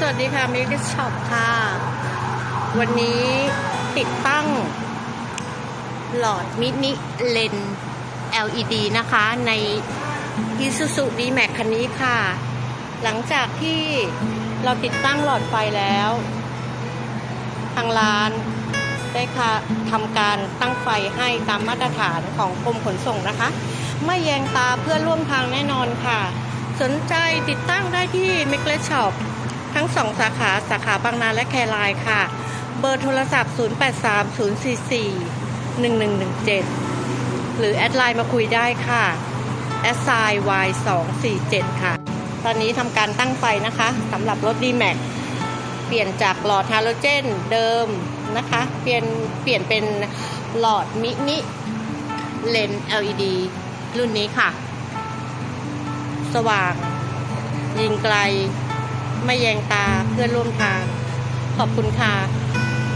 สวัสดีค่ะมิกช็อปค่ะ วันนี้ติดตั้ง หลอดมินิเลน LED นะคะ ใน Isuzu D-Max คันนี้ค่ะ หลังจากที่เราติดตั้งหลอดไฟแล้ว ทางร้านได้ค่ะทำการตั้งไฟให้ตามมาตรฐานของกรมขนส่งนะคะ ไม่แยงตาเพื่อร่วมทางแน่นอนค่ะ สนใจติดตั้งได้ที่ m i k l e Shop ทั้งสองสาขาสาขาบางนาและแครายค่ะ เบอร์โทรศัพท์ 083044 1117 หรือแอดไลน์มาคุยได้ค่ะแอดไซน์ Y247 ค่ะ ตอนนี้ทำการตั้งไฟนะคะสำหรับรถ D-Max เปลี่ยนจากหลอดฮาโลเจนเดิมนะคะ เปลี่ยนเปลี่ยนเป็นหลอดมินิเลน LED รุ่นนี้ค่ะ สว่าง ยิงไกล ไม่แยงตาเพื่อนร่วมทาง ขอบคุณค่ะ